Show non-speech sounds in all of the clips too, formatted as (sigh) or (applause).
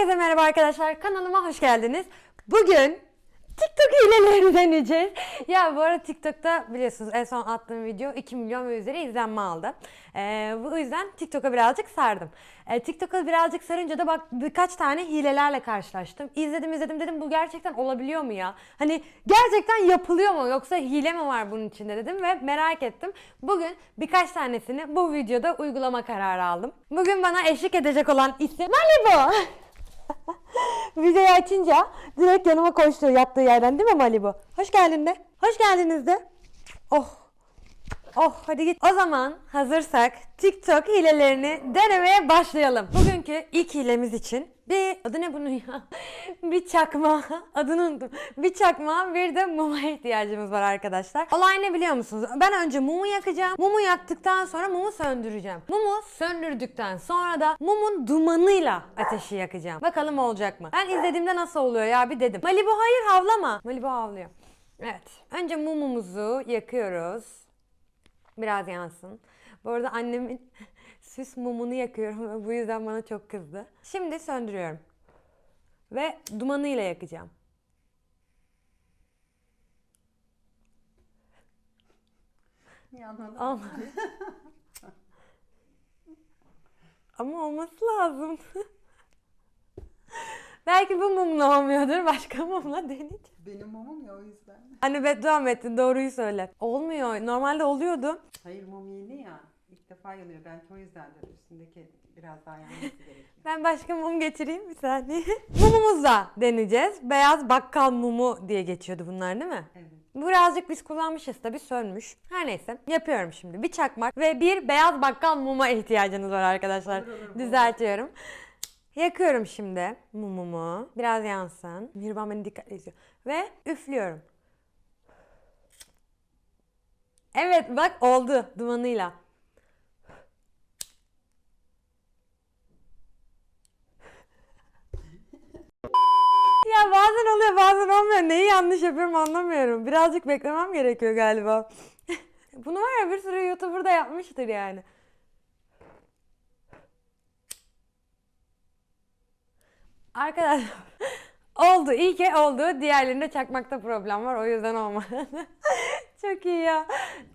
Herkese merhaba arkadaşlar. Kanalıma hoş geldiniz. Bugün TikTok hilelerini deneyeceğiz. Ya bu arada TikTok'ta biliyorsunuz en son attığım video 2 milyon ve üzeri izlenme aldı. Ee, bu yüzden TikTok'a birazcık sardım. Ee, TikTok'a birazcık sarınca da bak birkaç tane hilelerle karşılaştım. İzledim izledim dedim bu gerçekten olabiliyor mu ya? Hani gerçekten yapılıyor mu yoksa hile mi var bunun içinde dedim ve merak ettim. Bugün birkaç tanesini bu videoda uygulama kararı aldım. Bugün bana eşlik edecek olan isim Malibu. Videoyu açınca direkt yanıma koştu yattığı yerden değil mi Malibu? Hoş geldin de. Hoş geldiniz de. Oh. Oh hadi git. O zaman hazırsak TikTok hilelerini denemeye başlayalım. Bugünkü ilk hilemiz için bir adı ne bunun ya? (laughs) bir çakma. Adını unuttum. Bir çakma bir de muma ihtiyacımız var arkadaşlar. Olay ne biliyor musunuz? Ben önce mumu yakacağım. Mumu yaktıktan sonra mumu söndüreceğim. Mumu söndürdükten sonra da mumun dumanıyla ateşi yakacağım. Bakalım olacak mı? Ben izlediğimde nasıl oluyor ya bir dedim. Malibu hayır havlama. Malibu havlıyor. Evet. Önce mumumuzu yakıyoruz. Biraz yansın. Bu arada annemin (laughs) süs mumunu yakıyorum ve bu yüzden bana çok kızdı. Şimdi söndürüyorum. Ve dumanıyla yakacağım. Ama, (laughs) ama olması lazım. (laughs) Belki bu mumla olmuyordur. Başka mumla deneyeceğim. Benim mumum ya o yüzden. Anne beddua mı ettin? Doğruyu söyle. Olmuyor. Normalde oluyordu. Hayır mum yeni ya. İlk defa yanıyor. Belki o yüzdendir. Üstündeki biraz daha yanması (laughs) gerekiyor. Ben başka mum getireyim bir saniye. (laughs) Mumumuzla deneyeceğiz. Beyaz bakkal mumu diye geçiyordu bunlar değil mi? Evet. Bu Birazcık biz kullanmışız tabii sönmüş. Her neyse yapıyorum şimdi. Bir çakmak ve bir beyaz bakkal muma ihtiyacınız var arkadaşlar. Olur, olur, olur. Düzeltiyorum. Yakıyorum şimdi mumumu. Biraz yansın. Mirvan beni dikkatli izliyor. Ve üflüyorum. Evet bak oldu dumanıyla. (laughs) Ya bazen oluyor bazen olmuyor. Neyi yanlış yapıyorum anlamıyorum. Birazcık beklemem gerekiyor galiba. (laughs) Bunu var ya bir sürü YouTuber da yapmıştır yani. Arkadaşlar (laughs) oldu. iyi ki oldu. Diğerlerinde çakmakta problem var. O yüzden olmadı. (laughs) Çok iyi ya.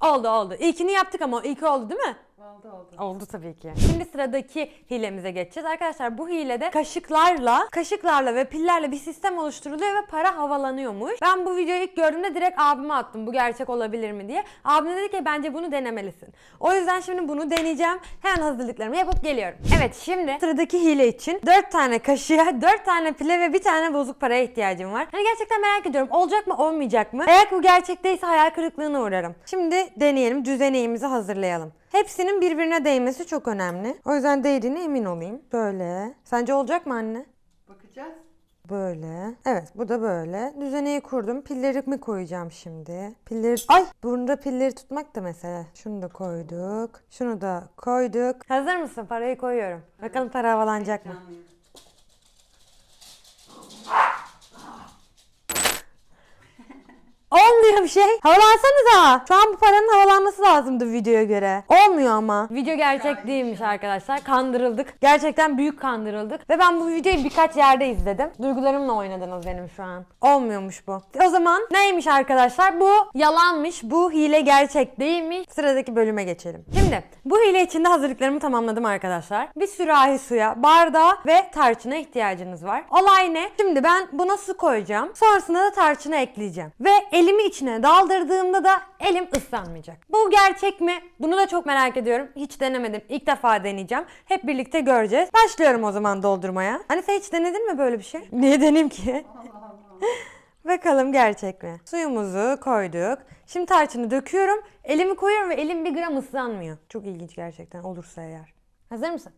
Oldu oldu. İlkini yaptık ama ilki oldu değil mi? Oldu oldu. Oldu tabii ki. Şimdi sıradaki hilemize geçeceğiz. Arkadaşlar bu hilede kaşıklarla, kaşıklarla ve pillerle bir sistem oluşturuluyor ve para havalanıyormuş. Ben bu videoyu ilk gördüğümde direkt abime attım. Bu gerçek olabilir mi diye. Abim dedi ki bence bunu denemelisin. O yüzden şimdi bunu deneyeceğim. Hemen hazırlıklarımı yapıp geliyorum. Evet şimdi sıradaki hile için 4 tane kaşığa, 4 tane pile ve bir tane bozuk paraya ihtiyacım var. Hani gerçekten merak ediyorum. Olacak mı olmayacak mı? Eğer bu gerçekteyse hayal kırıklığına uğrarım. Şimdi deneyelim. Düzeneğimizi hazırlayalım. Hepsinin birbirine değmesi çok önemli. O yüzden değdiğine emin olayım. Böyle. Sence olacak mı anne? Bakacağız. Böyle. Evet bu da böyle. Düzeneyi kurdum. Pillerimi koyacağım şimdi. Pilleri... Ay! Bunda pilleri tutmak da mesele. Şunu da koyduk. Şunu da koyduk. Hazır mısın? Parayı koyuyorum. Bakalım para havalanacak mı? Yanmıyor. Olmuyor bir şey. Havalansanıza. Şu an bu paranın havalanması lazımdı videoya göre. Olmuyor ama. Video gerçek değilmiş arkadaşlar. Kandırıldık. Gerçekten büyük kandırıldık. Ve ben bu videoyu birkaç yerde izledim. Duygularımla oynadınız benim şu an. Olmuyormuş bu. O zaman neymiş arkadaşlar? Bu yalanmış. Bu hile gerçek değilmiş. Sıradaki bölüme geçelim. Şimdi bu hile içinde hazırlıklarımı tamamladım arkadaşlar. Bir sürahi suya, bardağa ve tarçına ihtiyacınız var. Olay ne? Şimdi ben buna su koyacağım. Sonrasında da tarçını ekleyeceğim. Ve elimi içine daldırdığımda da elim ıslanmayacak. Bu gerçek mi? Bunu da çok merak ediyorum. Hiç denemedim. İlk defa deneyeceğim. Hep birlikte göreceğiz. Başlıyorum o zaman doldurmaya. Hani sen hiç denedin mi böyle bir şey? (laughs) Niye deneyim ki? (laughs) Bakalım gerçek mi? Suyumuzu koyduk. Şimdi tarçını döküyorum. Elimi koyuyorum ve elim bir gram ıslanmıyor. Çok ilginç gerçekten olursa eğer. Hazır mısın?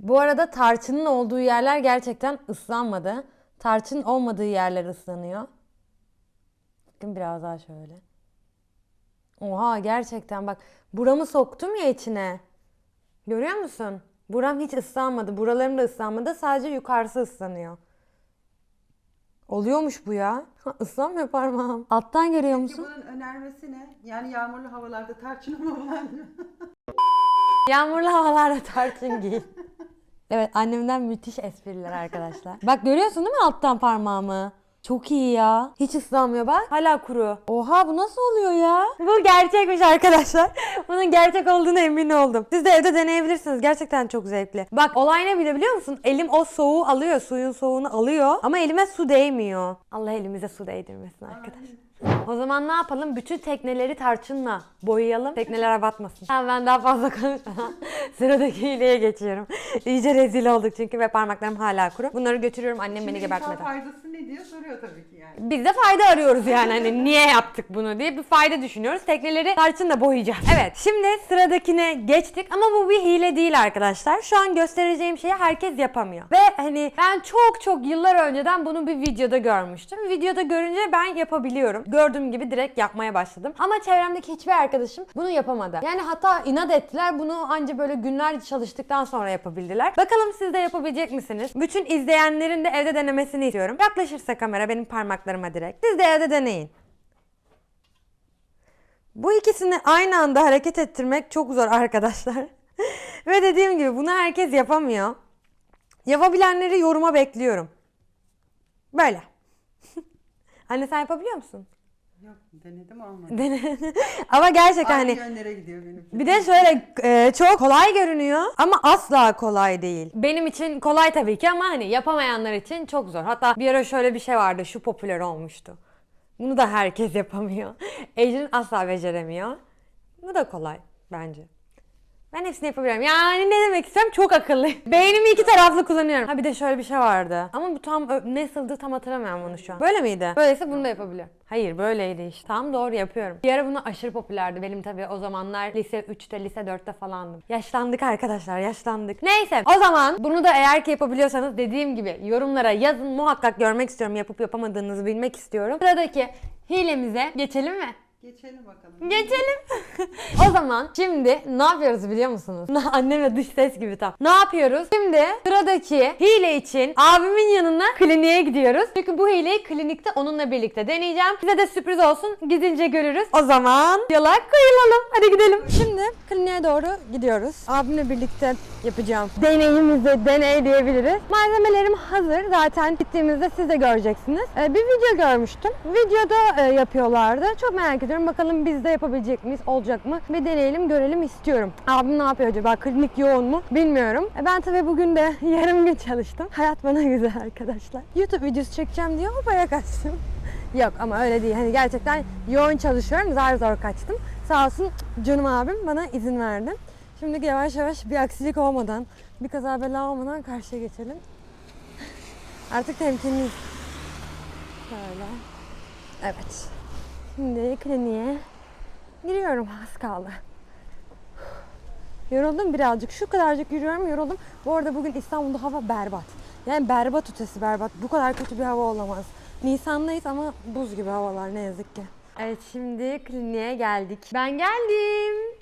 Bu arada tarçının olduğu yerler gerçekten ıslanmadı. Tarçın olmadığı yerler ıslanıyor. Bakın biraz daha şöyle. Oha gerçekten bak buramı soktum ya içine. Görüyor musun? Buram hiç ıslanmadı. Buralarım da ıslanmadı. Sadece yukarısı ıslanıyor. Oluyormuş bu ya. Islanmıyor parmağım. Alttan görüyor musun? bunun önermesi ne? Yani yağmurlu havalarda tarçın mı var? (laughs) Yağmurlu havalarda tarçın giy. (laughs) Evet annemden müthiş espriler arkadaşlar. (laughs) Bak görüyorsun değil mi alttan parmağımı? Çok iyi ya. Hiç ıslanmıyor bak. Hala kuru. Oha bu nasıl oluyor ya? Bu gerçekmiş arkadaşlar. (laughs) Bunun gerçek olduğuna emin oldum. Siz de evde deneyebilirsiniz. Gerçekten çok zevkli. Bak olay ne bile biliyor musun? Elim o soğuğu alıyor. Suyun soğuğunu alıyor. Ama elime su değmiyor. Allah elimize su değdirmesin arkadaşlar. O zaman ne yapalım? Bütün tekneleri tarçınla boyayalım. Teknelere batmasın. Tamam ben daha fazla konuşmadan (laughs) sıradaki hileye geçiyorum. İyice rezil olduk çünkü ve parmaklarım hala kuru. Bunları götürüyorum annem beni Şimdi insan gebertmeden. faydası ne diye soruyor tabii ki yani. Biz de fayda arıyoruz yani hani niye yaptık bunu diye bir fayda düşünüyoruz. Tekneleri tarçınla boyayacağız. Evet şimdi sıradakine geçtik ama bu bir hile değil arkadaşlar. Şu an göstereceğim şeyi herkes yapamıyor. Ve hani ben çok çok yıllar önceden bunu bir videoda görmüştüm. Videoda görünce ben yapabiliyorum. Gördüğüm gibi direkt yapmaya başladım. Ama çevremdeki hiçbir arkadaşım bunu yapamadı. Yani hatta inat ettiler. Bunu anca böyle günlerce çalıştıktan sonra yapabildiler. Bakalım siz de yapabilecek misiniz? Bütün izleyenlerin de evde denemesini istiyorum. Yaklaşırsa kamera benim parmaklarıma direkt. Siz de evde deneyin. Bu ikisini aynı anda hareket ettirmek çok zor arkadaşlar. (laughs) Ve dediğim gibi bunu herkes yapamıyor. Yapabilenleri yoruma bekliyorum. Böyle. (laughs) Anne sen yapabiliyor musun? Yok denedim olmadı. Dene. (laughs) Ama gerçekten Aynı hani yönlere gidiyor benim. bir de şöyle e, çok kolay görünüyor ama asla kolay değil. Benim için kolay tabii ki ama hani yapamayanlar için çok zor. Hatta bir ara şöyle bir şey vardı şu popüler olmuştu. Bunu da herkes yapamıyor. (laughs) Ecrin asla beceremiyor. Bu da kolay bence. Ben hepsini yapabiliyorum. Yani ne demek istiyorum? Çok akıllı. (laughs) Beynimi iki taraflı kullanıyorum. Ha bir de şöyle bir şey vardı. Ama bu tam nasıldı tam hatırlamıyorum bunu şu an. Böyle miydi? Böyleyse bunu da yapabiliyorum. Hayır böyleydi işte. Tam doğru yapıyorum. Bir ara bunu aşırı popülerdi. Benim tabii o zamanlar lise 3'te, lise 4'te falandım. Yaşlandık arkadaşlar, yaşlandık. Neyse o zaman bunu da eğer ki yapabiliyorsanız dediğim gibi yorumlara yazın. Muhakkak görmek istiyorum. Yapıp yapamadığınızı bilmek istiyorum. Sıradaki hilemize geçelim mi? Geçelim bakalım. Geçelim. (laughs) o zaman şimdi ne yapıyoruz biliyor musunuz? (laughs) Annemle dış ses gibi tam. Ne yapıyoruz? Şimdi sıradaki hile için abimin yanına kliniğe gidiyoruz. Çünkü bu hileyi klinikte onunla birlikte deneyeceğim. Size de sürpriz olsun. Gidince görürüz. O zaman yola koyulalım. Hadi gidelim. Şimdi kliniğe doğru gidiyoruz. Abimle birlikte yapacağım. Deneyimizi deney diyebiliriz. Malzemelerim hazır. Zaten gittiğimizde siz de göreceksiniz. Ee, bir video görmüştüm. Videoda e, yapıyorlardı. Çok merak ediyorum. Bakalım biz de yapabilecek miyiz? Olacak mı? Bir deneyelim, görelim istiyorum. Abim ne yapıyor acaba? Klinik yoğun mu? Bilmiyorum. E, ben tabii bugün de (laughs) yarım gün çalıştım. Hayat bana güzel arkadaşlar. YouTube videosu çekeceğim diye hopaya kaçtım. (laughs) Yok ama öyle değil. Hani gerçekten yoğun çalışıyorum. Zar zor kaçtım. Sağ olsun canım abim bana izin verdi. Şimdi yavaş yavaş bir aksilik olmadan, bir kaza bela olmadan karşıya geçelim. Artık temkinliyiz. Şöyle. Evet. Şimdi kliniğe giriyorum. Az kaldı. Yoruldum birazcık. Şu kadarcık yürüyorum yoruldum. Bu arada bugün İstanbul'da hava berbat. Yani berbat ötesi berbat. Bu kadar kötü bir hava olamaz. Nisan'dayız ama buz gibi havalar ne yazık ki. Evet şimdi kliniğe geldik. Ben geldim.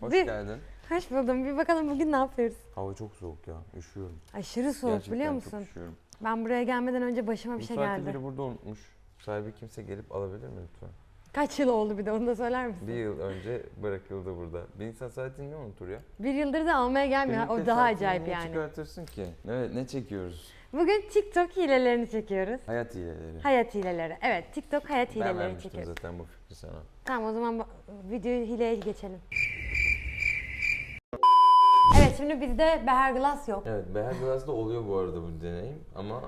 Hoş Bir- geldin. Hoş buldum. Bir bakalım bugün ne yapıyoruz? Hava çok soğuk ya. Üşüyorum. Aşırı soğuk Gerçekten biliyor çok musun? üşüyorum. Ben buraya gelmeden önce başıma bir Bu şey saatte geldi. biri burada unutmuş. Sahibi kimse gelip alabilir mi lütfen? Kaç yıl oldu bir de onu da söyler misin? Bir yıl önce bırakıldı burada. Bir insan saatini ne unutur ya? Bir yıldır da almaya gelmiyor. O daha saatini acayip niye yani. çıkartırsın ki? Evet ne çekiyoruz? Bugün TikTok hilelerini çekiyoruz. Hayat hileleri. Hayat hileleri. Evet TikTok hayat ben hileleri vermiştim çekiyoruz. zaten bu fikri sana. Tamam o zaman bu- videoyu hileye geçelim. Evet şimdi bizde Beher Glass yok. Evet Beher Glass'da oluyor bu arada bu deneyim ama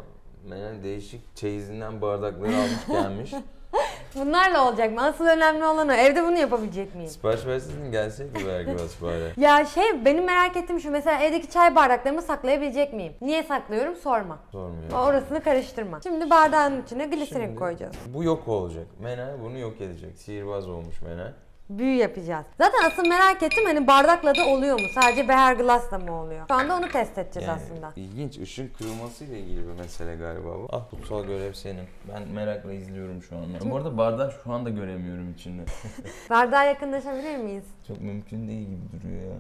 Meral değişik çeyizinden bardakları almış gelmiş. (laughs) Bunlarla olacak mı? Asıl önemli olan o. Evde bunu yapabilecek miyim? Sipariş verseydin gelseydi Beher Glass bari. Ya şey benim merak ettiğim şu mesela evdeki çay bardaklarımı saklayabilecek miyim? Niye saklıyorum sorma. Sormuyor. Orasını karıştırma. Şimdi bardağın içine gliserin Şimdi koyacağız. Bu yok olacak. Menel bunu yok edecek. Sihirbaz olmuş Menel. Büyü yapacağız. Zaten asıl merak ettim hani bardakla da oluyor mu? Sadece Beher Glass'la mı oluyor? Şu anda onu test edeceğiz Yani aslında. ilginç ışın kırılmasıyla ilgili bir mesele galiba bu. Ah kutsal görev senin. Ben merakla izliyorum şu anda. Bu arada bardağı şu anda göremiyorum içinde. (laughs) Bardağa yakınlaşabilir miyiz? Çok mümkün değil gibi duruyor ya.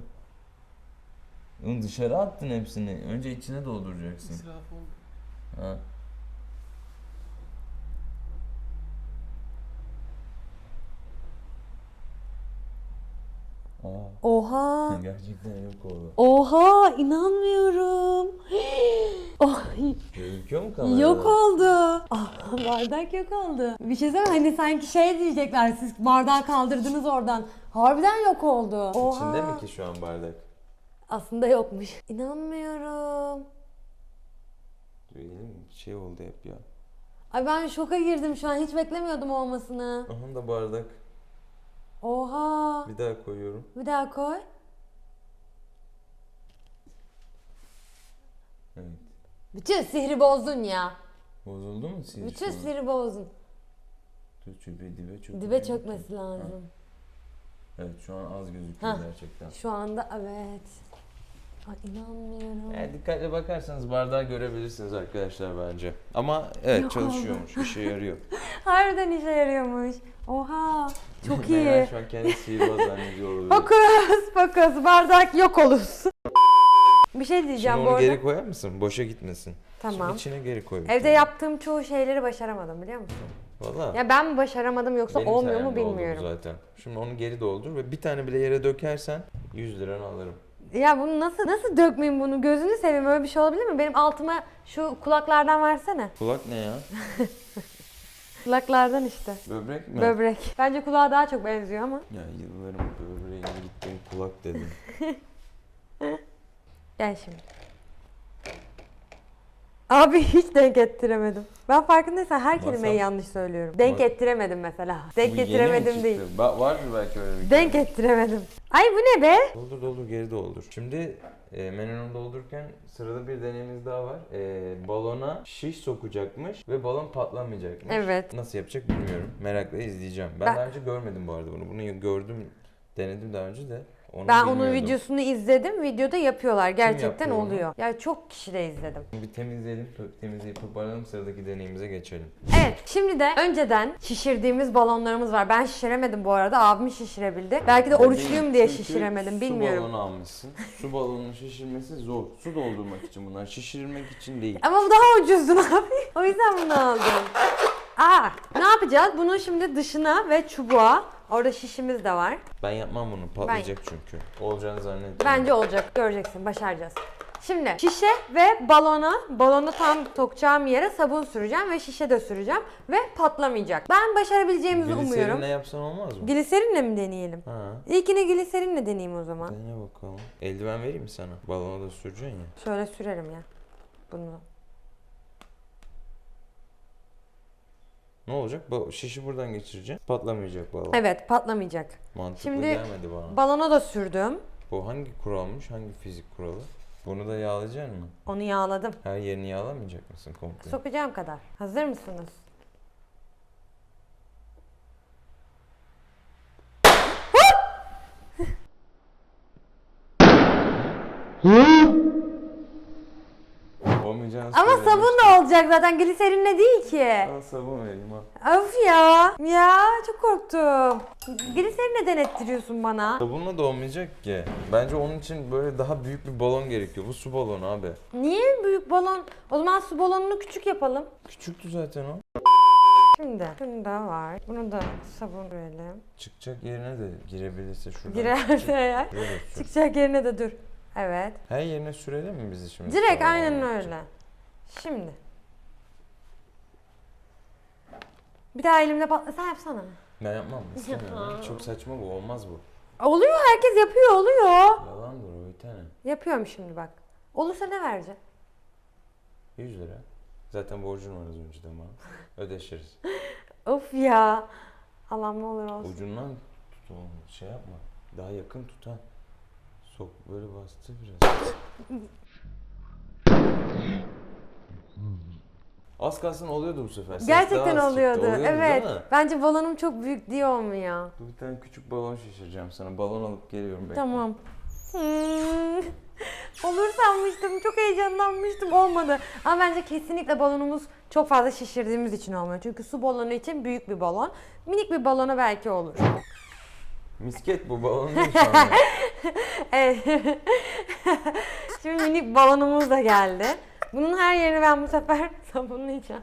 Oğlum dışarı attın hepsini. Önce içine dolduracaksın. Ha. Oha. Gerçekten yok oldu. Oha inanmıyorum. (gasps) Oh, Gözüküyor mu kamerada? yok oldu. Ah, bardak yok oldu. Bir şey söyleyeyim mi? hani sanki şey diyecekler siz bardağı kaldırdınız oradan. Harbiden yok oldu. Oha. İçinde mi ki şu an bardak? Aslında yokmuş. İnanmıyorum. Elim şey oldu hep ya. Ay ben şoka girdim şu an. Hiç beklemiyordum olmasını. Aha da bardak. Oha. Bir daha koyuyorum. Bir daha koy. Evet. Bütün sihri bozdun ya. Bozuldu mu siz? Bütün an? sihri bozdun. Dur dibe dibe çöküyor. Dibe çökmesi lazım. Evet şu an az gözüküyor Hah. gerçekten. Şu anda evet. Ay inanmıyorum. Yani dikkatli bakarsanız bardağı görebilirsiniz arkadaşlar bence. Ama evet Yok çalışıyormuş, işe yarıyor. (laughs) Harbiden işe yarıyormuş. Oha. Çok (laughs) Meral iyi. şu an kendi sihirbaz zannediyor olabilir. Fokus fokus bardak yok olursun. Bir şey Şimdi diyeceğim bu onu arada. geri koyar mısın? Boşa gitmesin. Tamam. Şimdi içine geri koy. bir Evde tane. yaptığım çoğu şeyleri başaramadım biliyor musun? Valla. Ya ben mi başaramadım yoksa Benim olmuyor mu sayemde oldu bu bilmiyorum. zaten. Şimdi onu geri doldur ve bir tane bile yere dökersen 100 liranı alırım. Ya bunu nasıl nasıl dökmeyeyim bunu? Gözünü seveyim öyle bir şey olabilir mi? Benim altıma şu kulaklardan versene. Kulak ne ya? (laughs) Kulaklardan işte. Böbrek mi? Böbrek. Bence kulağa daha çok benziyor ama. Ya yıllarım böbreğine gittim kulak dedim. (laughs) Gel şimdi. Abi hiç denk ettiremedim. Ben farkındaysan her kelimeyi Masal. yanlış söylüyorum. Denk Bak. ettiremedim mesela. Bu Denk yeni mi ettiremedim çıktı? değil. Ba- vardır belki öyle bir Denk ettiremedim. Ay bu ne be? Doldur doldur geri doldur. Şimdi e, menünü doldururken sırada bir deneyimiz daha var. E, balona şiş sokacakmış ve balon patlamayacakmış. Evet. Nasıl yapacak bilmiyorum. Merakla izleyeceğim. Ben, Ben- daha önce görmedim bu arada bunu. Bunu gördüm, denedim daha önce de. Onu Ben onun videosunu izledim. Videoda yapıyorlar. Gerçekten yapıyor onu? oluyor. Ya çok kişi de izledim. Bir temizleyelim, temizleyip toparlayalım sıradaki deneyimize geçelim. Evet, şimdi de önceden şişirdiğimiz balonlarımız var. Ben şişiremedim bu arada. Abim şişirebildi. Belki de oruçluyum diye çünkü şişiremedim. Bilmiyorum. Su balonu almışsın. Su balonunun şişirmesi zor. Su doldurmak için bunlar. Şişirmek için değil. Ama bu daha ucuzdu abi. O yüzden bunu aldım. Aa, ne yapacağız? Bunu şimdi dışına ve çubuğa. Orada şişimiz de var. Ben yapmam bunu. Patlayacak çünkü. Olacağını zannetmiyorum. Bence olacak. Göreceksin. Başaracağız. Şimdi şişe ve balona, balonu tam sokacağım yere sabun süreceğim ve şişe de süreceğim ve patlamayacak. Ben başarabileceğimizi umuyorum. Gliserinle yapsan olmaz mı? Gliserinle mi deneyelim? Ha. İlkini gliserinle deneyeyim o zaman. Dene bakalım. Eldiven vereyim mi sana? Balona da süreceksin ya. Şöyle sürerim ya. Bunu. Ne olacak? Bu şişi buradan geçireceksin. Patlamayacak balon. Evet patlamayacak. Mantıklı Şimdi gelmedi bana. Balona da sürdüm. Bu hangi kuralmış? Hangi fizik kuralı? Bunu da yağlayacaksın mı? Onu yağladım. Her yerini yağlamayacak mısın komple? Sokacağım kadar. Hazır mısınız? Olmayacağını Ama söylemiştim. sabun da olacak zaten gliserinle değil ki. Al sabun vereyim al. Of ya. Ya çok korktum. Gliserinle denettiriyorsun bana. Sabunla da olmayacak ki. Bence onun için böyle daha büyük bir balon gerekiyor. Bu su balonu abi. Niye büyük balon? O zaman su balonunu küçük yapalım. Küçüktü zaten o. Şimdi. Şunu da var. Bunu da sabun verelim. Çıkacak yerine de girebilirse şuradan. Girerse eğer. Sür. Çıkacak yerine de dur. Evet. Her yerine sürelim mi bizi şimdi? Direkt aynen öyle. Şimdi. Bir daha elimde patla. Sen yapsana. Ben yapmam. istemiyorum. (laughs) Çok saçma bu. Olmaz bu. Oluyor herkes yapıyor oluyor. Yalandır o bir tane. Yapıyorum şimdi bak. Olursa ne vereceğim? 100 lira. Zaten borcun var az önceden bana. (laughs) Ödeşiriz. Of ya. Allah'ım ne olur olsun. Ucundan tut oğlum. Şey yapma. Daha yakın tut ha. Sok böyle bastı biraz. (laughs) Az kalsın oluyordu bu sefer. Ses Gerçekten daha az oluyordu. Oluyordu evet. değil mi? Bence balonum çok büyük diye olmuyor. Dur bir tane küçük balon şişireceğim sana. Balon alıp geliyorum bekle. Tamam. Hmm. (laughs) Olur sanmıştım. Çok heyecanlanmıştım. Olmadı. Ama bence kesinlikle balonumuz çok fazla şişirdiğimiz için olmuyor. Çünkü su balonu için büyük bir balon. Minik bir balona belki olur. Misket bu balon değil şu anda. (laughs) Evet. (laughs) Şimdi minik balonumuz da geldi. Bunun her yerini ben bu sefer (laughs) sabunlayacağım.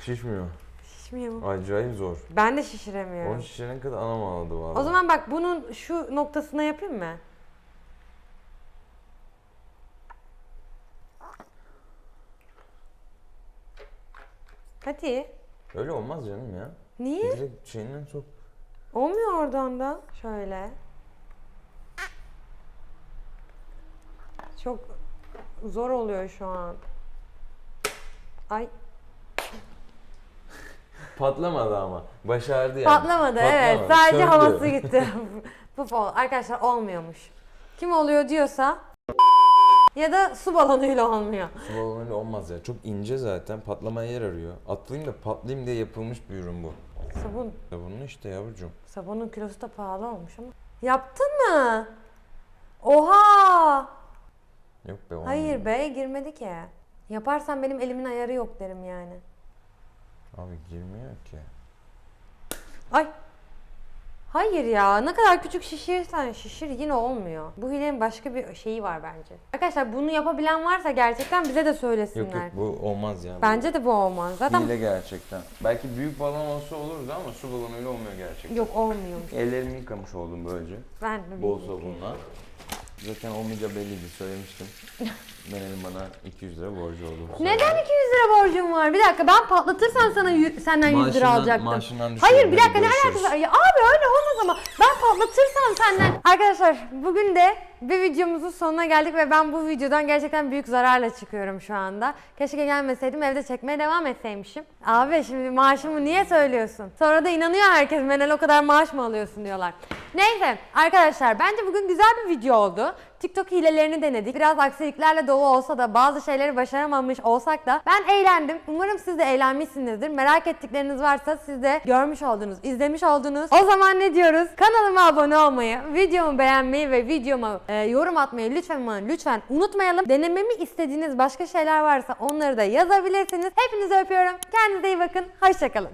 Şişmiyor. Şişmiyor? Acayip zor. Ben de şişiremiyorum. Onu şişirene kadar anam ağladı valla. O zaman bak bunun şu noktasına yapayım mı? Hadi. Öyle olmaz canım ya. Niye? Direkt şeyinden sok. Olmuyor oradan da. Şöyle. Çok zor oluyor şu an. Ay Patlamadı ama. Başardı yani. patlamadı evet. Patlamadı, Sadece söndü. havası (laughs) gitti. Puf oldu. Arkadaşlar olmuyormuş. Kim oluyor diyorsa ya da su balonuyla olmuyor. Su balonuyla olmaz ya. Çok ince zaten. Patlamaya yer arıyor. Atlayayım da patlayayım diye yapılmış bir ürün bu. Sabun. Ya bunun işte yavrucuğum. Sabunun kilosu da pahalı olmuş ama. Yaptın mı? Oha! Yok be olmuyor. Hayır be girmedi ki. Yaparsan benim elimin ayarı yok derim yani. Abi girmiyor ki. Ay. Hayır ya ne kadar küçük şişirirsen şişir yine olmuyor. Bu hilenin başka bir şeyi var bence. Arkadaşlar bunu yapabilen varsa gerçekten bize de söylesinler. Yok yok bu olmaz ya. Bence de bu olmaz. Zaten Hile gerçekten. Belki büyük balon olsa olurdu ama su balonuyla olmuyor gerçekten. yok olmuyormuş. Ellerimi yıkamış oldum böylece. Ben de Bol bilmiyorum. sabunla. Zaten olmayacağı belliydi söylemiştim. (laughs) Benim bana 200 lira borcu oldu. bu Neden sefer. 200 lira borcum var? Bir dakika ben patlatırsam sana yü- senden 100 lira Maaşından- alacaktım. maaşından Hayır bir dakika hadi ne görüşürüz. alakası var? Ya abi öyle olmaz ama ben patlatırsam senden. Arkadaşlar bugün de bir videomuzun sonuna geldik ve ben bu videodan gerçekten büyük zararla çıkıyorum şu anda. Keşke gelmeseydim evde çekmeye devam etseymişim. Abi şimdi maaşımı niye söylüyorsun? Sonra da inanıyor herkes Menel o kadar maaş mı alıyorsun diyorlar. Neyse arkadaşlar bence bugün güzel bir video oldu. TikTok hilelerini denedik. Biraz aksiliklerle dolu olsa da bazı şeyleri başaramamış olsak da ben eğlendim. Umarım siz de eğlenmişsinizdir. Merak ettikleriniz varsa siz de görmüş olduğunuz, izlemiş olduğunuz. O zaman ne diyoruz? Kanalıma abone olmayı, videomu beğenmeyi ve videoma e, yorum atmayı lütfen ama lütfen unutmayalım. Denememi istediğiniz başka şeyler varsa onları da yazabilirsiniz. Hepinizi öpüyorum. Kendinize iyi bakın. Hoşçakalın.